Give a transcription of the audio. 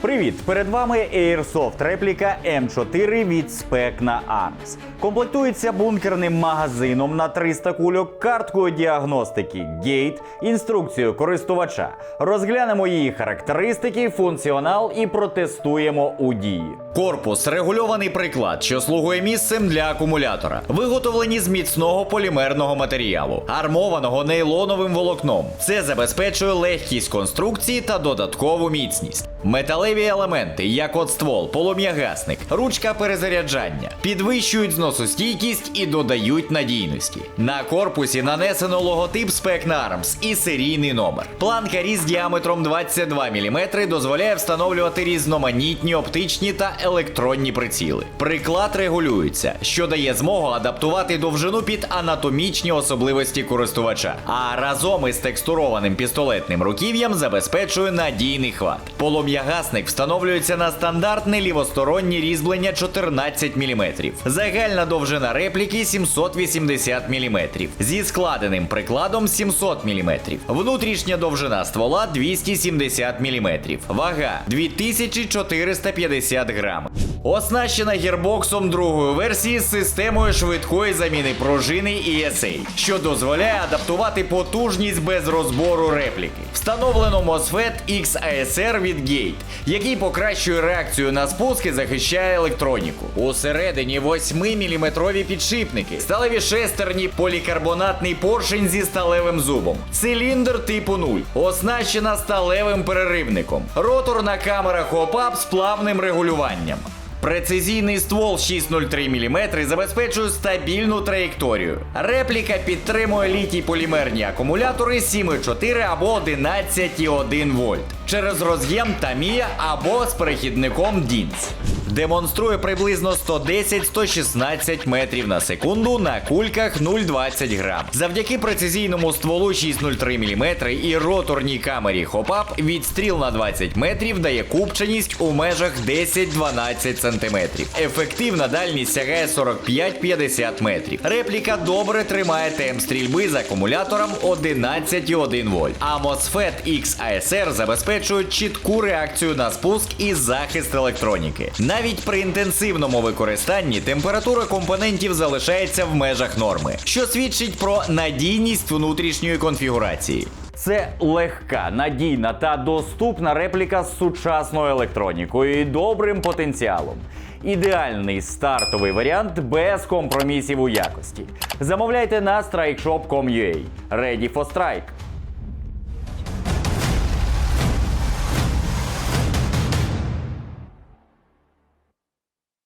Привіт! Перед вами Airsoft репліка М4 від Specna Arms. Комплектується бункерним магазином на 300 кульок, карткою діагностики Gate, інструкцією користувача. Розглянемо її характеристики, функціонал і протестуємо у дії. Корпус регульований приклад, що слугує місцем для акумулятора. Виготовлені з міцного полімерного матеріалу, армованого нейлоновим волокном. Це забезпечує легкість конструкції та додаткову міцність. Металеві елементи, як от ствол, полум'ягасник, ручка перезаряджання, підвищують зносостійкість і додають надійності. На корпусі нанесено логотип Specna Arms і серійний номер. Планка різ діаметром 22 мм дозволяє встановлювати різноманітні оптичні та електронні приціли. Приклад регулюється, що дає змогу адаптувати довжину під анатомічні особливості користувача. А разом із текстурованим пістолетним руків'ям забезпечує надійний хват. Полум'ягасник встановлюється на стандартне лівостороннє різьблення 14 мм. Загальна довжина репліки 780 мм. Зі складеним прикладом 700 мм. Внутрішня довжина ствола 270 мм. Вага 2450 грам. Оснащена гірбоксом другої версії з системою швидкої заміни пружини ESA, що дозволяє адаптувати потужність без розбору репліки. Встановлено MOSFET XASR від Gate, який покращує реакцію на спуск і захищає електроніку. Усередині 8-мм підшипники, сталеві шестерні, полікарбонатний поршень зі сталевим зубом, циліндр типу 0, оснащена сталевим переривником, роторна камера хоп-ап з плавним регулюванням. Прецизійний ствол 603 мм забезпечує стабільну траєкторію. Репліка підтримує літій полімерні акумулятори 7,4 або 11,1 вольт через роз'єм Тамія або з перехідником DINS. Демонструє приблизно 110-116 метрів на секунду на кульках 0,20 грам. Завдяки прецизійному стволу 603 мм і роторній камері хопап відстріл на 20 метрів дає купченість у межах 10-12 см. Ефективна дальність сягає 45-50 метрів. Репліка добре тримає темп стрільби з акумулятором 11,1 вольт. А MOSFET XASR забезпечує чітку реакцію на спуск і захист електроніки. Навіть при інтенсивному використанні температура компонентів залишається в межах норми, що свідчить про надійність внутрішньої конфігурації. Це легка, надійна та доступна репліка з сучасною електронікою і добрим потенціалом. Ідеальний стартовий варіант без компромісів у якості. Замовляйте на strikeshop.com.ua. Ready for strike!